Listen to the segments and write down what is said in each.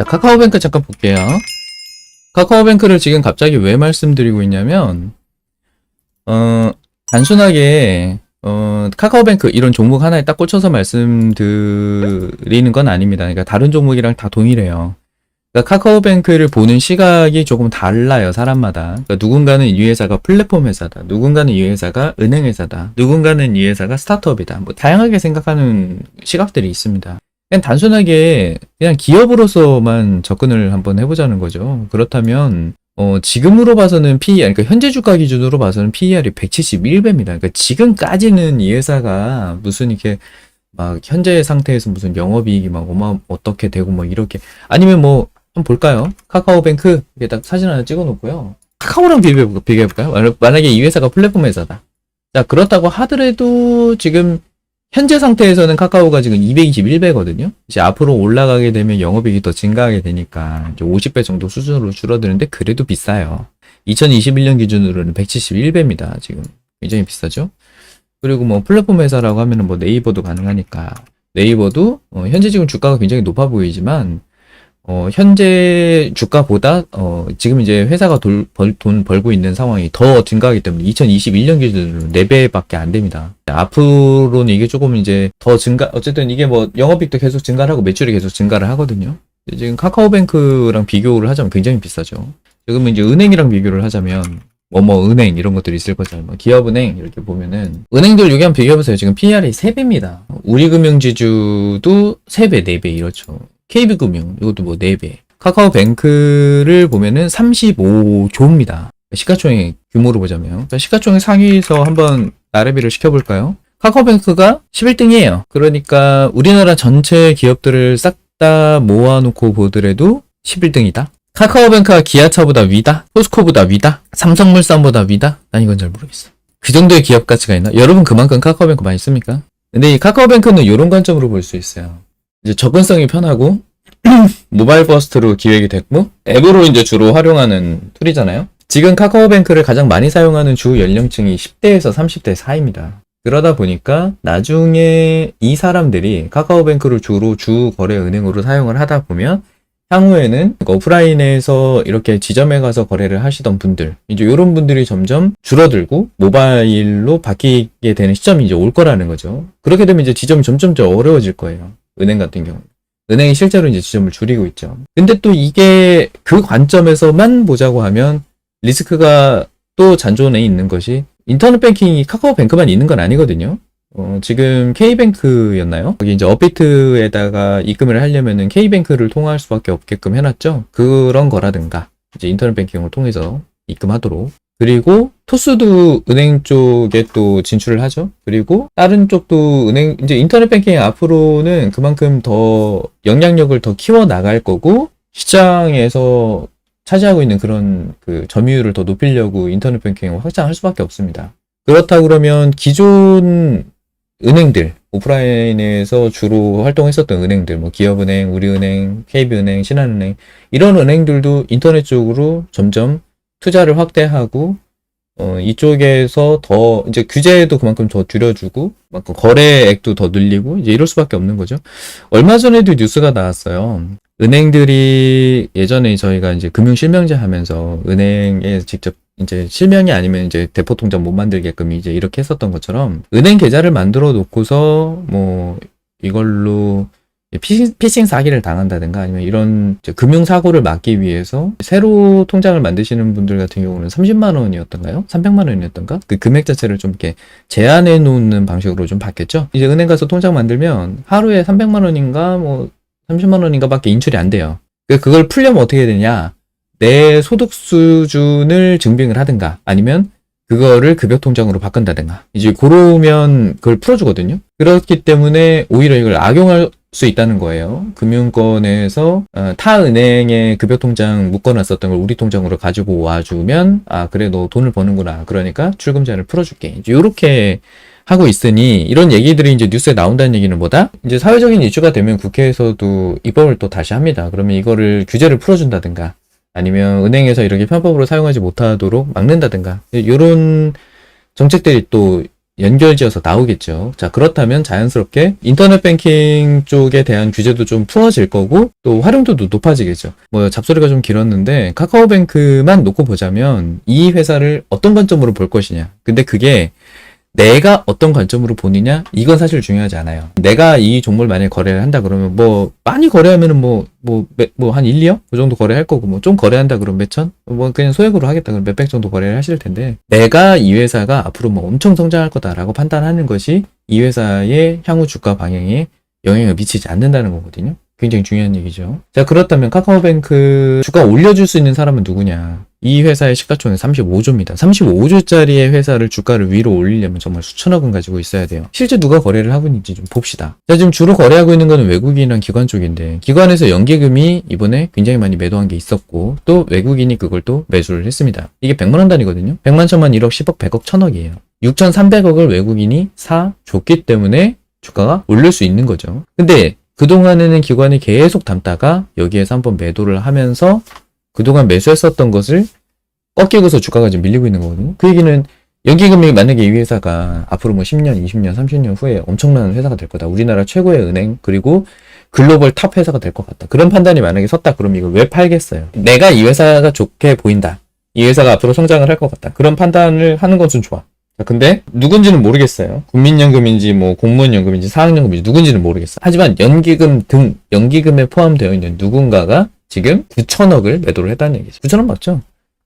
자, 카카오뱅크 잠깐 볼게요. 카카오뱅크를 지금 갑자기 왜 말씀드리고 있냐면, 어, 단순하게, 어, 카카오뱅크 이런 종목 하나에 딱 꽂혀서 말씀드리는 건 아닙니다. 그러니까 다른 종목이랑 다 동일해요. 그러니까 카카오뱅크를 보는 시각이 조금 달라요, 사람마다. 그러니까 누군가는 이 회사가 플랫폼 회사다. 누군가는 이 회사가 은행 회사다. 누군가는 이 회사가 스타트업이다. 뭐, 다양하게 생각하는 시각들이 있습니다. 그냥 단순하게 그냥 기업으로서만 접근을 한번 해보자는 거죠. 그렇다면 어, 지금으로 봐서는 PER, 그러니까 현재 주가 기준으로 봐서는 PER이 171배입니다. 그러니까 지금까지는 이 회사가 무슨 이렇게 막 현재 상태에서 무슨 영업이익이 막 어마 어떻게 되고 뭐 이렇게 아니면 뭐 한번 볼까요? 카카오뱅크 이게 딱 사진 하나 찍어놓고요. 카카오랑 비교해 비교해볼까요? 만약- 만약에 이 회사가 플랫폼 회사다. 자 그렇다고 하더라도 지금 현재 상태에서는 카카오가 지금 221배거든요. 이제 앞으로 올라가게 되면 영업이익이 더 증가하게 되니까 이제 50배 정도 수준으로 줄어드는데 그래도 비싸요. 2021년 기준으로는 171배입니다. 지금 굉장히 비싸죠. 그리고 뭐 플랫폼 회사라고 하면은 뭐 네이버도 가능하니까 네이버도 어, 현재 지금 주가가 굉장히 높아 보이지만 어, 현재 주가보다 어, 지금 이제 회사가 돌, 벌, 돈 벌고 있는 상황이 더 증가하기 때문에 2021년 기준으로 4배밖에 안 됩니다. 앞으로는 이게 조금 이제 더 증가, 어쨌든 이게 뭐 영업이익도 계속 증가를 하고 매출이 계속 증가를 하거든요. 지금 카카오뱅크랑 비교를 하자면 굉장히 비싸죠. 지금 이제 은행이랑 비교를 하자면 뭐뭐 은행 이런 것들이 있을 거잖아요. 뭐 기업은행 이렇게 보면은 은행들 여기 한번 비교해보세요. 지금 PR이 3배입니다. 우리금융지주도 3배, 4배 이렇죠. KB금융 이것도 뭐 4배. 카카오뱅크를 보면은 35조입니다. 시가총액 규모로 보자면 자, 시가총액 상위에서 한번 나래비를 시켜볼까요? 카카오뱅크가 11등이에요. 그러니까 우리나라 전체 기업들을 싹 다 모아놓고 보더라도 11등이다. 카카오뱅크가 기아차보다 위다? 포스코보다 위다? 삼성물산보다 위다? 난 이건 잘 모르겠어. 그 정도의 기업 가치가 있나? 여러분 그만큼 카카오뱅크 많이 씁니까? 근데 이 카카오뱅크는 이런 관점으로 볼 수 있어요. 이제 접근성이 편하고 모바일 퍼스트로 기획이 됐고 앱으로 이제 주로 활용하는 툴이잖아요. 지금 카카오뱅크를 가장 많이 사용하는 주 연령층이 10대에서 30대 사이입니다. 그러다 보니까 나중에 이 사람들이 카카오뱅크를 주로 주 거래 은행으로 사용을 하다 보면 향후에는 오프라인에서 이렇게 지점에 가서 거래를 하시던 분들, 이제 이런 분들이 점점 줄어들고 모바일로 바뀌게 되는 시점이 이제 올 거라는 거죠. 그렇게 되면 이제 지점이 점점 더 어려워질 거예요. 은행 같은 경우. 은행이 실제로 이제 지점을 줄이고 있죠. 근데 또 이게 그 관점에서만 보자고 하면 리스크가 또 잔존해 있는 것이 인터넷 뱅킹이 카카오뱅크만 있는 건 아니거든요. 어, 지금 K뱅크였나요? 거기 이제 업비트에다가 입금을 하려면은 K뱅크를 통화할 수밖에 없게끔 해놨죠. 그런 거라든가 이제 인터넷 뱅킹을 통해서 입금하도록. 그리고 토스도 은행 쪽에 또 진출을 하죠. 그리고 다른 쪽도 은행 이제 인터넷 뱅킹 앞으로는 그만큼 더 영향력을 더 키워 나갈 거고 시장에서 차지하고 있는 그런 그 점유율을 더 높이려고 인터넷 뱅킹을 확장할 수밖에 없습니다. 그렇다 그러면 기존 은행들, 오프라인에서 주로 활동했었던 은행들, 뭐 기업은행, 우리은행, KB은행, 신한은행 이런 은행들도 인터넷 쪽으로 점점 투자를 확대하고 어, 이쪽에서 더 이제 규제도 그만큼 더 줄여주고 그만큼 거래액도 더 늘리고 이제 이럴 수밖에 없는 거죠. 얼마 전에도 뉴스가 나왔어요. 은행들이 예전에 저희가 이제 금융 실명제 하면서 은행에 직접 이제 실명이 아니면 이제 대포 통장 못 만들게끔 이제 이렇게 했었던 것처럼 은행 계좌를 만들어 놓고서 뭐 이걸로 피싱, 피싱 사기를 당한다든가 아니면 이런 금융 사고를 막기 위해서 새로 통장을 만드시는 분들 같은 경우는 30만 원이었던가요? 300만 원이었던가? 그 금액 자체를 좀 이렇게 제한해 놓는 방식으로 좀 바뀌었죠. 이제 은행 가서 통장 만들면 하루에 300만 원인가 뭐 30만 원인가밖에 인출이 안 돼요. 그 그걸 풀려면 어떻게 되냐? 내 소득 수준을 증빙을 하든가 아니면 그거를 급여 통장으로 바꾼다든가 이제 그러면 그걸 풀어주거든요. 그렇기 때문에 오히려 이걸 악용할 수 있다는 거예요. 금융권에서 어, 타 은행에 급여 통장 묶어놨었던 걸 우리 통장으로 가지고 와주면 아 그래 너 돈을 버는구나. 그러니까 출금자를 풀어줄게. 이렇게 하고 있으니 이런 얘기들이 이제 뉴스에 나온다는 얘기는 뭐다? 이제 사회적인 이슈가 되면 국회에서도 입법을 또 다시 합니다. 그러면 이거를 규제를 풀어준다든가 아니면 은행에서 이렇게 편법으로 사용하지 못하도록 막는다든가 이런 정책들이 또 연결지어서 나오겠죠. 자, 그렇다면 자연스럽게 인터넷 뱅킹 쪽에 대한 규제도 좀 풀어질 거고 또 활용도도 높아지겠죠. 뭐 잡소리가 좀 길었는데 카카오뱅크만 놓고 보자면 이 회사를 어떤 관점으로 볼 것이냐. 근데 그게 내가 어떤 관점으로 보느냐 이건 사실 중요하지 않아요. 내가 이 종목을 만약에 거래를 한다 그러면 뭐 많이 거래하면은 뭐 뭐 뭐 한 1, 2억 그 정도 거래할 거고 뭐 좀 거래한다 그러면 몇천 뭐 그냥 소액으로 하겠다 그러면 몇백 정도 거래를 하실 텐데 내가 이 회사가 앞으로 뭐 엄청 성장할 거다라고 판단하는 것이 이 회사의 향후 주가 방향에 영향을 미치지 않는다는 거거든요. 굉장히 중요한 얘기죠. 자, 그렇다면 카카오뱅크 주가 올려줄 수 있는 사람은 누구냐? 이 회사의 시가총액 35조입니다. 35조짜리의 회사를 주가를 위로 올리려면 정말 수천억 원 가지고 있어야 돼요. 실제 누가 거래를 하고 있는지 좀 봅시다. 자, 지금 주로 거래하고 있는 거는 외국인이랑 기관 쪽인데, 기관에서 연계금이 이번에 굉장히 많이 매도한 게 있었고, 또 외국인이 그걸 또 매수를 했습니다. 이게 100만 원 단위거든요? 100만, 천만, 1억, 10억, 100억, 1000억이에요. 6,300억을 외국인이 사 줬기 때문에 주가가 올릴 수 있는 거죠. 근데 그동안에는 기관이 계속 담다가 여기에서 한번 매도를 하면서 그동안 매수했었던 것을 꺾이고서 주가가 지금 밀리고 있는 거거든요. 그 얘기는 연기금이 만약에 이 회사가 앞으로 뭐 10년, 20년, 30년 후에 엄청난 회사가 될 거다. 우리나라 최고의 은행 그리고 글로벌 탑 회사가 될 것 같다. 그런 판단이 만약에 섰다 그러면 이걸 왜 팔겠어요? 내가 이 회사가 좋게 보인다. 이 회사가 앞으로 성장을 할 것 같다. 그런 판단을 하는 건좀 좋아. 자, 근데 누군지는 모르겠어요. 국민연금인지 뭐 공무원연금인지 사학연금인지 누군지는 모르겠어. 하지만 연기금 등 연기금에 포함되어 있는 누군가가 지금 9천억을 매도를 했다는 얘기죠. 9천억 맞죠?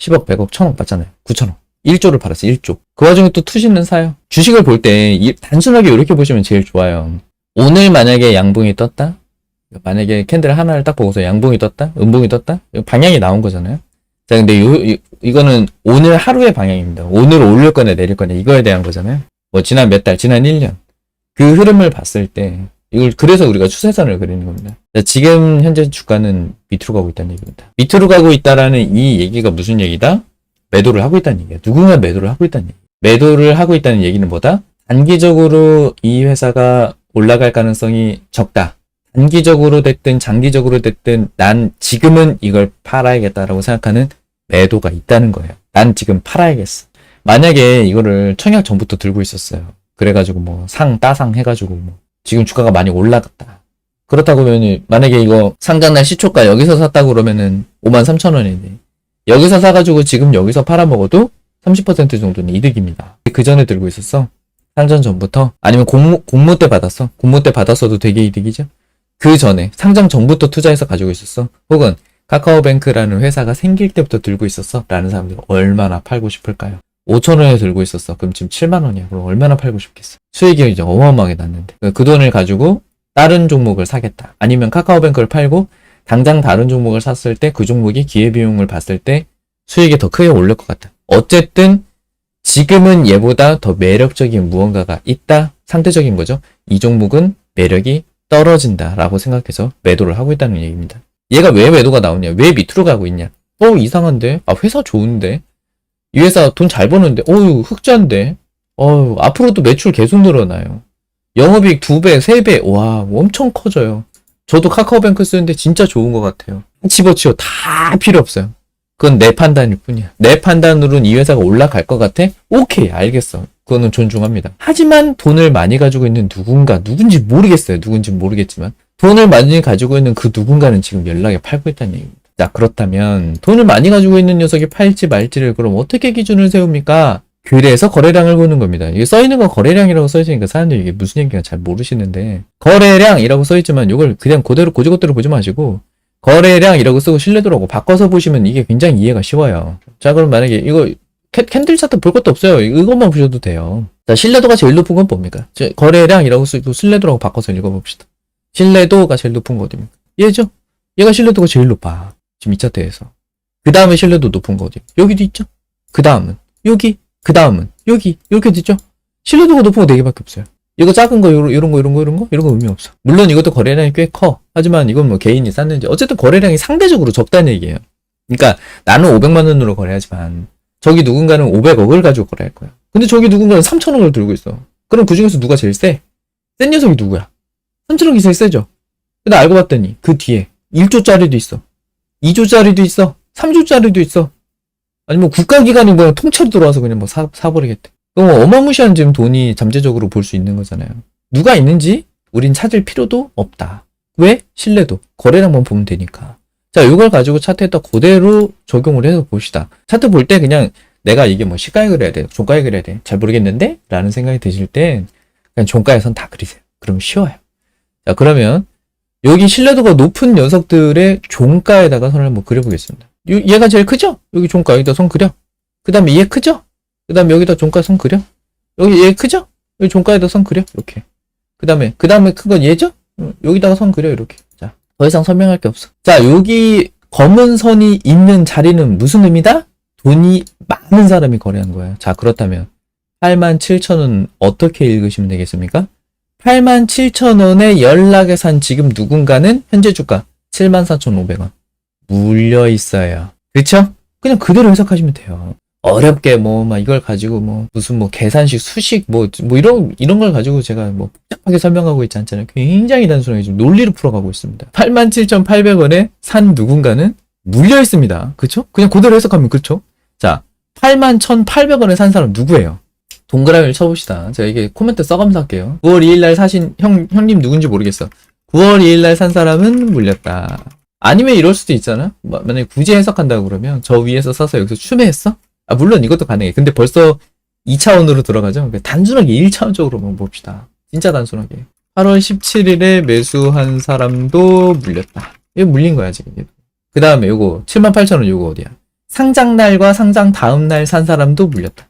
10억, 100억, 1000억 맞잖아요. 9천억. 1조를 팔았어, 1조. 그 와중에 또 투시는 사요. 주식을 볼 때 단순하게 이렇게 보시면 제일 좋아요. 오늘 만약에 양봉이 떴다? 만약에 캔들 하나를 딱 보고서 양봉이 떴다? 음봉이 떴다? 방향이 나온 거잖아요. 자, 근데 요, 이, 이거는 오늘 하루의 방향입니다. 오늘 올릴 거냐 내릴 거냐 이거에 대한 거잖아요. 뭐 지난 몇 달, 지난 1년. 그 흐름을 봤을 때 이걸 그래서 우리가 추세선을 그리는 겁니다. 자, 지금 현재 주가는 밑으로 가고 있다는 얘기입니다. 밑으로 가고 있다라는 이 얘기가 무슨 얘기다? 매도를 하고 있다는 얘기야. 누군가 매도를 하고 있다는 얘기. 매도를 하고 있다는 얘기는 뭐다? 단기적으로 이 회사가 올라갈 가능성이 적다. 단기적으로 됐든 장기적으로 됐든 난 지금은 이걸 팔아야겠다라고 생각하는 매도가 있다는 거예요. 난 지금 팔아야겠어. 만약에 이거를 청약 전부터 들고 있었어요. 그래가지고 뭐 상 따상 해가지고 뭐 지금 주가가 많이 올라갔다. 그렇다고 하면 만약에 이거 상장날 시초가 여기서 샀다고 그러면은 5만 3천 원인데 여기서 사가지고 지금 여기서 팔아먹어도 30% 정도는 이득입니다. 그 전에 들고 있었어. 상장 전부터 아니면 공모 공모 때 받았어. 공모 때 받았어도 되게 이득이죠. 그 전에 상장 전부터 투자해서 가지고 있었어. 혹은 카카오뱅크라는 회사가 생길 때부터 들고 있었어. 라는 사람들이 얼마나 팔고 싶을까요? 5천원에 들고 있었어. 그럼 지금 7만원이야. 그럼 얼마나 팔고 싶겠어? 수익이 이제 어마어마하게 났는데. 그 돈을 가지고 다른 종목을 사겠다. 아니면 카카오뱅크를 팔고 당장 다른 종목을 샀을 때 그 종목이 기회비용을 봤을 때 수익이 더 크게 오를 것 같다. 어쨌든 지금은 얘보다 더 매력적인 무언가가 있다. 상대적인 거죠. 이 종목은 매력이 떨어진다라고 생각해서 매도를 하고 있다는 얘기입니다. 얘가 왜 매도가 나오냐? 왜 밑으로 가고 있냐? 어, 이상한데? 아, 회사 좋은데? 이 회사 돈 잘 버는데? 어유 흑자인데? 어유 앞으로도 매출 계속 늘어나요. 영업이익 2배, 3배, 와, 엄청 커져요. 저도 카카오뱅크 쓰는데 진짜 좋은 것 같아요. 집어치워 다 필요 없어요. 그건 내 판단일 뿐이야. 내 판단으로는 이 회사가 올라갈 것 같아? 오케이, 알겠어. 그거는 존중합니다. 하지만 돈을 많이 가지고 있는 누군가, 누군지 모르겠어요. 누군지 모르겠지만. 돈을 많이 가지고 있는 그 누군가는 지금 연락에 팔고 있다는 얘기입니다. 자, 그렇다면 돈을 많이 가지고 있는 녀석이 팔지 말지를 그럼 어떻게 기준을 세웁니까? 그래서 거래량을 보는 겁니다. 이게 써있는 건 거래량이라고 써있으니까 사람들이 이게 무슨 얘기인가 잘 모르시는데 거래량이라고 써있지만 이걸 그냥 그대로 고지고대로 보지 마시고 거래량이라고 쓰고 신뢰도라고 바꿔서 보시면 이게 굉장히 이해가 쉬워요. 자, 그럼 만약에 이거 캔, 캔들 차트 볼 것도 없어요. 이것만 보셔도 돼요. 자, 신뢰도가 제일 높은 건 뭡니까? 저, 거래량이라고 쓰고 신뢰도라고 바꿔서 읽어봅시다. 신뢰도가 제일 높은 거 어디입니까? 얘죠? 얘가 신뢰도가 제일 높아. 지금 이 차트에서. 그 다음에 신뢰도 높은 거 어디? 여기도 있죠? 그 다음은 여기, 그 다음은 여기, 이렇게 있죠? 신뢰도가 높은 거 4개밖에 없어요. 이거 작은 거, 요런, 요런 거, 이런 거, 이런 거? 이런 거 의미 없어. 물론 이것도 거래량이 꽤 커. 하지만 이건 뭐 개인이 쌌는지. 어쨌든 거래량이 상대적으로 적다는 얘기예요. 그러니까 나는 500만 원으로 거래하지만 저기 누군가는 500억을 가지고 거래할 거야. 근데 저기 누군가는 3천억을 들고 있어. 그럼 그 중에서 누가 제일 세? 센 녀석이 누구야? 3천억이 제일 세죠? 근데 알고 봤더니 그 뒤에 1조짜리도 있어. 2조짜리도 있어. 3조짜리도 있어. 아니면 국가기관이 뭐 통째로 들어와서 그냥 뭐 사, 사버리겠대. 너무 어마무시한 지금 돈이 잠재적으로 볼 수 있는 거잖아요. 누가 있는지 우린 찾을 필요도 없다. 왜? 신뢰도. 거래량만 보면 되니까. 자, 이걸 가지고 차트에다 그대로 적용을 해서 봅시다. 차트 볼 때 그냥 내가 이게 뭐 시가에 그려야 돼, 종가에 그려야 돼, 잘 모르겠는데? 라는 생각이 드실 땐 그냥 종가에선 다 그리세요. 그러면 쉬워요. 자, 그러면 여기 신뢰도가 높은 녀석들의 종가에다가 선을 한번 그려보겠습니다. 요- 얘가 제일 크죠? 여기 종가 여기다 선 그려. 그 다음에 얘 크죠? 그 다음에 여기다 종가 선 그려. 여기 얘 크죠? 여기 종가에다 선 그려. 이렇게. 그 다음에, 그 다음에 큰 건 얘죠? 응, 여기다가 선 그려. 이렇게. 자, 더 이상 설명할 게 없어. 자, 여기 검은 선이 있는 자리는 무슨 의미다? 돈이 많은 사람이 거래한 거예요. 자, 그렇다면 87,000원 어떻게 읽으시면 되겠습니까? 87,000원에 연락에 산 지금 누군가는 현재 주가 74,500원 물려 있어요. 그쵸? 그냥 그대로 해석하시면 돼요. 어렵게 뭐 막 이걸 가지고 뭐 무슨 뭐 계산식 수식 뭐뭐 이런 이런 걸 가지고 제가 뭐 복잡하게 설명하고 있지 않잖아요. 굉장히 단순하게 지금 논리를 풀어가고 있습니다. 87,800원에 산 누군가는 물려 있습니다. 그쵸? 그냥 그대로 해석하면 그쵸? 자, 81,800원에 산 사람 누구예요? 동그라미를 쳐봅시다. 제가 이게 코멘트 써가면서 할게요. 9월 2일 날 사신 형, 형님 누군지 모르겠어. 9월 2일 날 산 사람은 물렸다. 아니면 이럴 수도 있잖아. 뭐, 만약에 굳이 해석한다고 그러면 저 위에서 사서 여기서 추매했어? 아, 물론 이것도 가능해. 근데 벌써 2차원으로 들어가죠. 그러니까 단순하게 1차원적으로만 봅시다. 진짜 단순하게. 8월 17일에 매수한 사람도 물렸다. 이거 물린 거야, 지금. 그 다음에 요거, 78,000원 요거 어디야? 상장 날과 상장 다음 날 산 사람도 물렸다.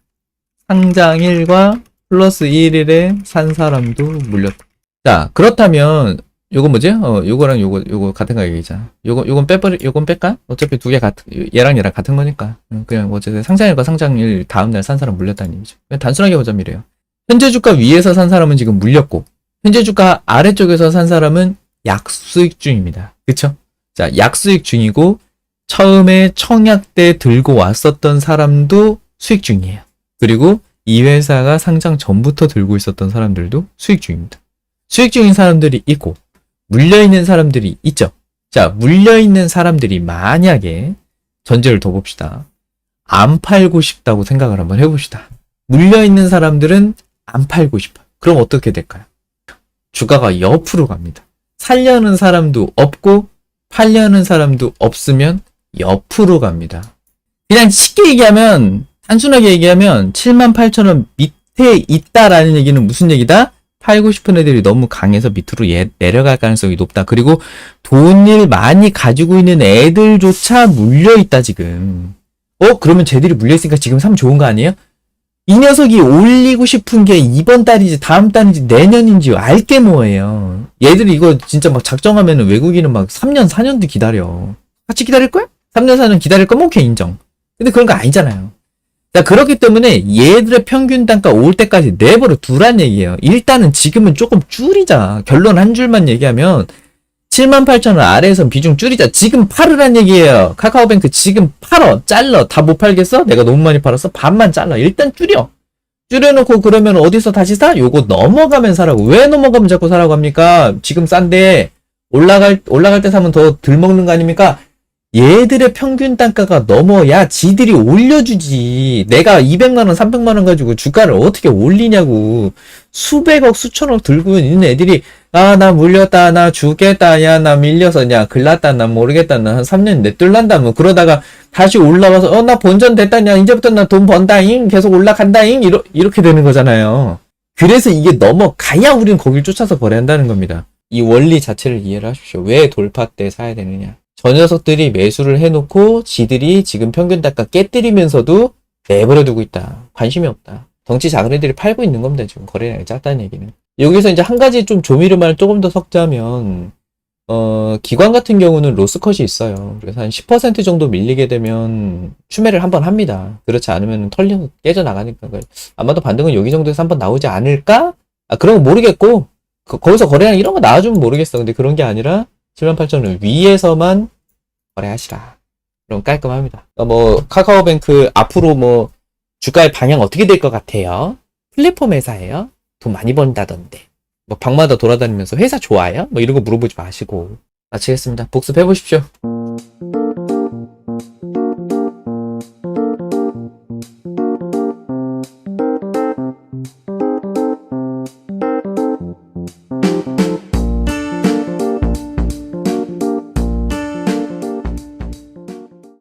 상장일과 플러스 1일에 산 사람도 물렸다. 자, 그렇다면 요거 뭐지? 어, 요거랑 요거 요거 같은 가격이잖아. 요거 요건 빼버리 요건 뺄까? 어차피 두 개 같은 얘랑 얘랑 같은 거니까. 응, 그냥 어쨌든 상장일과 상장일 다음 날 산 사람 물렸다는 얘기죠. 그냥 단순하게 보자면 이래요. 현재 주가 위에서 산 사람은 지금 물렸고 현재 주가 아래쪽에서 산 사람은 약수익 중입니다. 그쵸? 자, 약수익 중이고 처음에 청약 때 들고 왔었던 사람도 수익 중이에요. 그리고 이 회사가 상장 전부터 들고 있었던 사람들도 수익 중입니다. 수익 중인 사람들이 있고 물려있는 사람들이 있죠. 자, 물려있는 사람들이 만약에 전제를 더 봅시다. 안 팔고 싶다고 생각을 한번 해봅시다. 물려있는 사람들은 안 팔고 싶어요. 그럼 어떻게 될까요? 주가가 옆으로 갑니다. 살려는 사람도 없고 팔려는 사람도 없으면 옆으로 갑니다. 그냥 쉽게 얘기하면 단순하게 얘기하면 78,000원 밑에 있다라는 얘기는 무슨 얘기다? 팔고 싶은 애들이 너무 강해서 밑으로 예- 내려갈 가능성이 높다. 그리고 돈을 많이 가지고 있는 애들조차 물려있다, 지금. 어? 그러면 쟤들이 물려있으니까 지금 사면 좋은 거 아니에요? 이 녀석이 올리고 싶은 게 이번 달인지 다음 달인지 내년인지 알게 뭐예요. 얘들이 이거 진짜 막 작정하면 외국인은 막 3년, 4년도 기다려. 같이 기다릴 거야? 3년, 4년 기다릴 거면 오케이, 인정. 근데 그런 거 아니잖아요. 자, 그렇기 때문에 얘들의 평균 단가 올 때까지 내버려 두란 얘기예요. 일단은 지금은 조금 줄이자. 결론 한 줄만 얘기하면 78,000원 아래에선 비중 줄이자. 지금 팔으란 얘기예요. 카카오뱅크 지금 팔어. 잘라. 다못 팔겠어? 내가 너무 많이 팔았어? 반만 잘라. 일단 줄여. 줄여놓고 그러면 어디서 다시 사? 요거 넘어가면 사라고. 왜 넘어가면 자꾸 사라고 합니까? 지금 싼데 올라갈 올라갈 때 사면 더 덜 먹는 거 아닙니까? 얘들의 평균 단가가 넘어야 지들이 올려주지. 내가 200만원, 300만원 가지고 주가를 어떻게 올리냐고. 수백억, 수천억 들고 있는 애들이, 아, 나 물렸다, 나 주겠다, 야, 나 밀려서, 야, 글났다, 나 모르겠다, 나 한 3년 내뚫란다, 뭐, 그러다가 다시 올라와서, 어, 나 본전 됐다, 야, 이제부터 나 돈 번다잉, 계속 올라간다잉, 이러, 이렇게 되는 거잖아요. 그래서 이게 넘어가야 우리는 거길 쫓아서 거래한다는 겁니다. 이 원리 자체를 이해를 하십시오. 왜 돌파 때 사야 되느냐. 저 녀석들이 매수를 해놓고 지들이 지금 평균 단가 깨뜨리면서도 내버려 두고 있다. 관심이 없다. 덩치 작은 애들이 팔고 있는 겁니다. 지금 거래량이 작다는 얘기는. 여기서 이제 한 가지 좀 조미료만을 조금 더 섞자면, 어, 기관 같은 경우는 로스컷이 있어요. 그래서 한 10% 정도 밀리게 되면 추매를 한번 합니다. 그렇지 않으면 털려 깨져나가니까. 아마도 반등은 여기 정도에서 한번 나오지 않을까? 아, 그런 거 모르겠고, 그- 거기서 거래량 이런 거 나와주면 모르겠어. 근데 그런 게 아니라, 78,000원 위에서만 거래하시라. 그럼 깔끔합니다. 어, 뭐 카카오뱅크 앞으로 뭐 주가의 방향 어떻게 될 것 같아요? 플랫폼 회사예요? 돈 많이 번다던데. 뭐 방마다 돌아다니면서 회사 좋아요? 뭐 이런 거 물어보지 마시고 마치겠습니다. 복습해 보십시오.